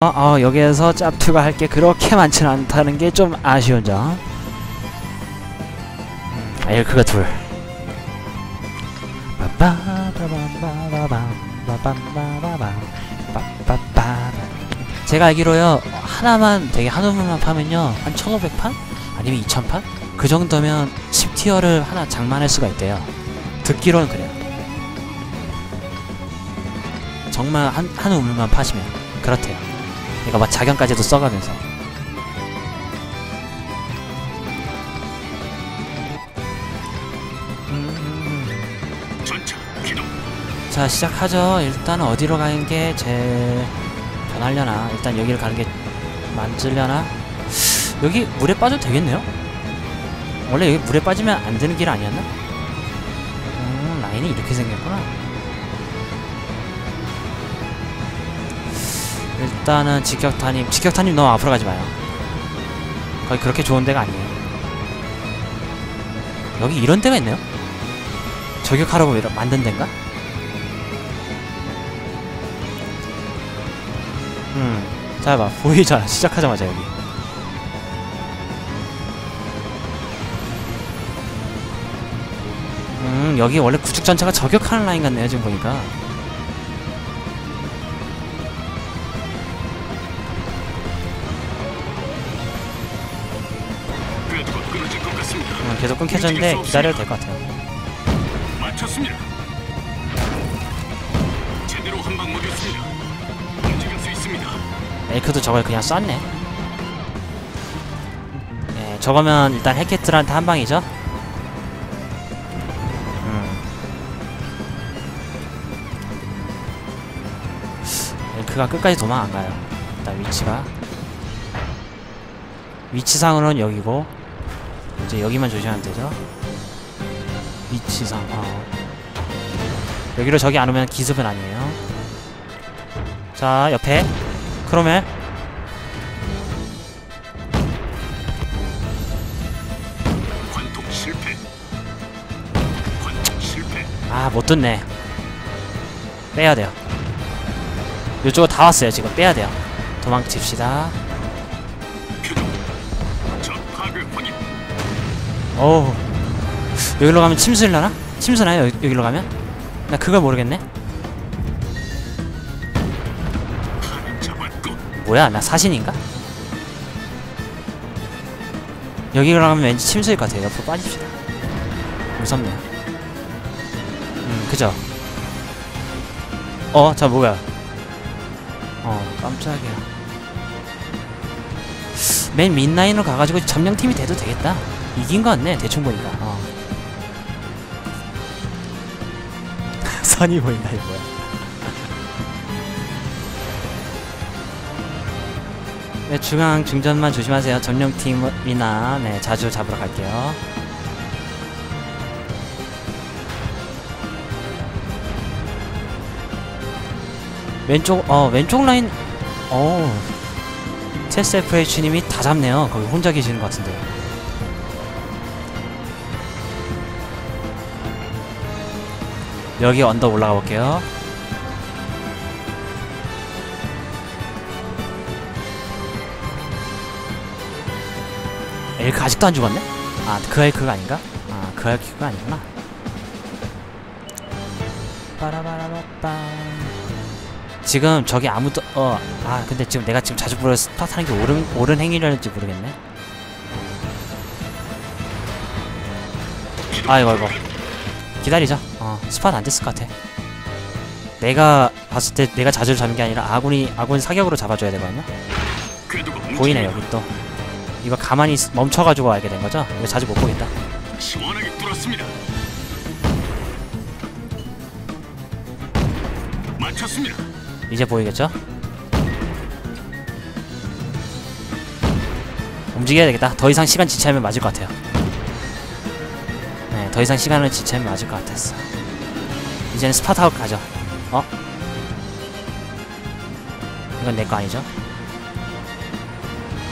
어, 어, 여기에서 짭투가 할 게 그렇게 많지는 않다는 게 좀 아쉬운 점. 음, 엘크가 둘. 제가 알기로요 하나만 되게 한 우물만 파면요 한 1500판? 아니면 2000판? 그 정도면 10티어를 하나 장만할 수가 있대요 듣기로는 그래요 정말 한, 한 우물만 파시면 그렇대요 얘가 막 자경까지도 써가면서. 자 시작하죠. 일단 어디로 가는 게 제일 변하려나? 일단 여기를 가는 게 맞으려나? 여기 물에 빠져도 되겠네요? 원래 여기 물에 빠지면 안 되는 길 아니었나? 음 라인이 이렇게 생겼구나 일단은 직격탄님 직격탄님 너무 앞으로 가지 마요 거기 그렇게 좋은 데가 아니에요 여기 이런 데가 있네요 저격하라고 이런- 만든 데인가? 음, 잘 봐. 보이잖아. 시작하자마자 여기. 음, 여기 원래 구축 전차가 저격하는 라인 같네요, 지금 보니까. 계속 끊겨졌는데 기다려도 될 것 같아요. 맞췄습니다. 제대로 한방 먹였습니다. 움직일 수 있습니다. 에이크도 저걸 그냥 쐈네. 네, 저거면 일단 해캐트한테 한 방이죠. 음. 에이크가 끝까지 도망 안 가요. 일단 위치가. 위치상으로는 여기고, 이제 여기만 조심하면 되죠. 위치상, 어. 여기로 저기 안 오면 기습은 아니에요. 자, 옆에. 크로멜. 관통 실패. 관통 실패. 아, 못 뜯네. 빼야 돼요. 이쪽으로 다 왔어요, 지금. 빼야 돼요. 도망칩시다. 어우. 여기로 가면 침수일라나? 침수나요, 여기, 여기로 가면? 나 그걸 모르겠네? 뭐야, 나 사신인가? 여기로 가면 왠지 침수일 것 같아요. 옆으로 빠집시다. 무섭네요. 음, 그죠? 어, 자, 뭐야. 어, 깜짝이야. 맨 민라인으로 가가지고 점령팀이 돼도 되겠다. 이긴 거 같네, 대충 보니까. 어. 선이 보인다, 이거 뭐야. 네, 중앙 중전만 조심하세요. 점령팀이나 네, 자주 잡으러 갈게요. 왼쪽 어 왼쪽 라인 어 체스 FH님이 다 잡네요. 거기 혼자 계시는 것 같은데. 여기 언덕 올라가 볼게요. 엘크 아직도 안 죽었네? 아, 그 엘크가 아닌가? 아, 그 엘크가 아니구나. 지금 저기 아무도 어, 아, 근데 지금 내가 지금 자주 부르는 스팟 하는 게 옳은 옳은 행위라는지 모르겠네. 아이고 아이고. 기다리자. 어, 스팟 안 됐을 것 같아. 내가 봤을 때 내가 자주 잡는 게 아니라 아군이 아군 사격으로 잡아줘야 되거든요. 보이네. 여기 또. 이거 가만히 있- 멈춰가지고 알게 된 거죠? 이거 자주 못 보겠다. 시원하게 뚫었습니다. 맞췄습니다. 이제 보이겠죠? 움직여야 되겠다. 더 이상 시간 지체하면 맞을 것 같아요. 네, 더 이상 시간을 지체하면 맞을 것 같았어. 이제는 스파타워 가죠. 어? 이건 내 거 아니죠?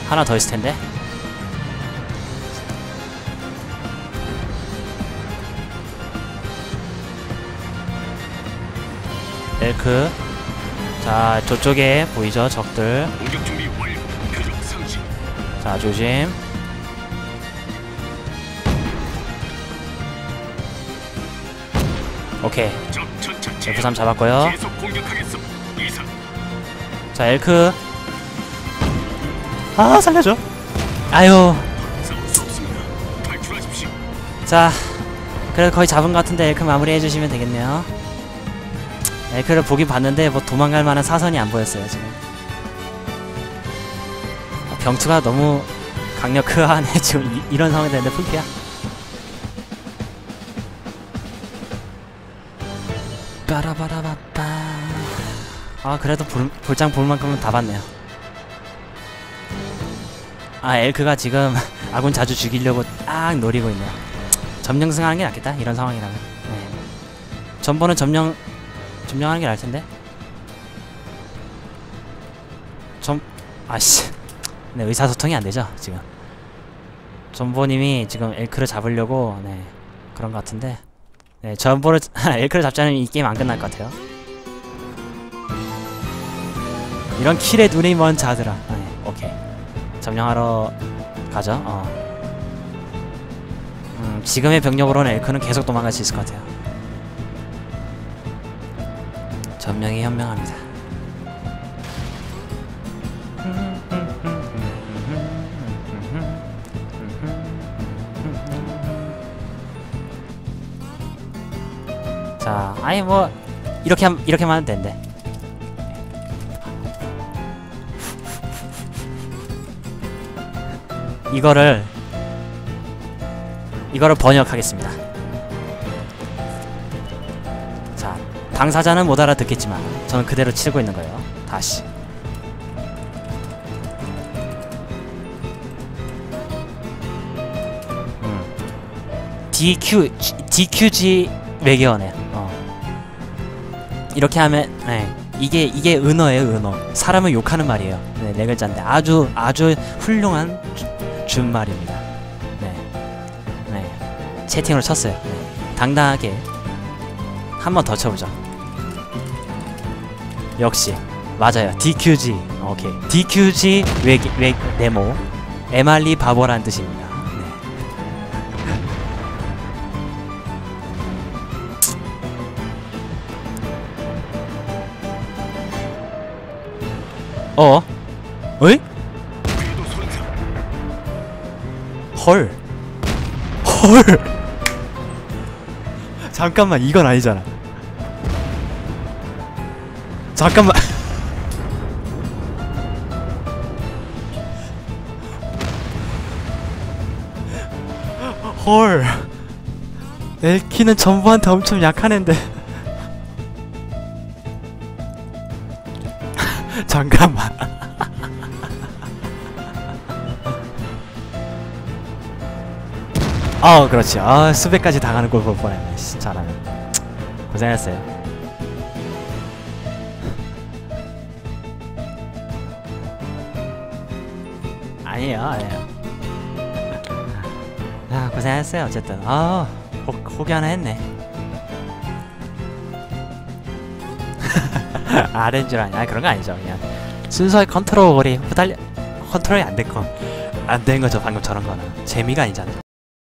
하나 더 있을 텐데. 엘크 자 저쪽에 보이죠 적들. 자 조심 오케이. 적 전차 F3 잡았고요. 자 엘크. 아 살려줘. 아유. 자 그래도 거의 잡은 것 같은데 엘크 마무리 해주시면 되겠네요. 엘크를 보긴 봤는데 뭐 도망갈 만한 사선이 안 보였어요 지금. 아, 병투가 너무 강력하네 지금 이, 런 상황이 되는데 풀피야 빠라바라바빠 아 그래도 볼, 볼장 볼 만큼은 다 봤네요. 아 엘크가 지금 아군 자주 죽이려고 딱 노리고 있네요. 점령승하는 게 낫겠다 이런 상황이라면. 네. 전번은 점령 점령하는 게 나을 텐데. 점 아씨. 네 의사소통이 안 되죠 지금. 전보님이 지금 엘크를 잡으려고 네 그런 것 같은데 네 전보를 엘크를 잡지 않으면 이 게임 안 끝날 것 같아요. 이런 킬에 눈이 먼 자들아. 아, 네 오케이. 점령하러 가죠. 어. 음, 지금의 병력으로는 엘크는 계속 도망갈 수 있을 것 같아요. 점령이 현명합니다. 자, 아니 뭐 이렇게 함, 이렇게만 하면 된대. 이거를 이거를 번역하겠습니다. 자, 당사자는 못 알아듣겠지만 저는 그대로 치고 있는 거예요. 다시. 음. DQ DQG 외계어네요. 어. 이렇게 하면 네. 이게 이게 은어예요, 은어. 사람을 욕하는 말이에요. 네, 네 글자인데 아주 아주 훌륭한 주- 준말입니다. 네. 네. 채팅으로 쳤어요. 네. 당당하게 한 번 더 쳐보자. 역시 맞아요. DQG 오케이. DQG 외, 외 네모 에말리 바보란 뜻입니다. 어? 어이? 헐. 헐. 잠깐만 이건 아니잖아. 잠깐만. 헐. 엘키는 전부한테 엄청 약한 앤데. 잠깐만. 아 그렇지. 아 수배까지 당하는 걸볼 뻔했네. 씨, 잘하네. 고생했어요. 아니에요 아니에요. 아 고생했어요. 어쨌든. 아 포, 포기 하나 했네 아니 아 그런 거 아니죠. 그냥 순수하게 컨트롤이 후달려 컨트롤이 안 됐건 안된 거죠 방금 저런 거는 재미가 아니잖아요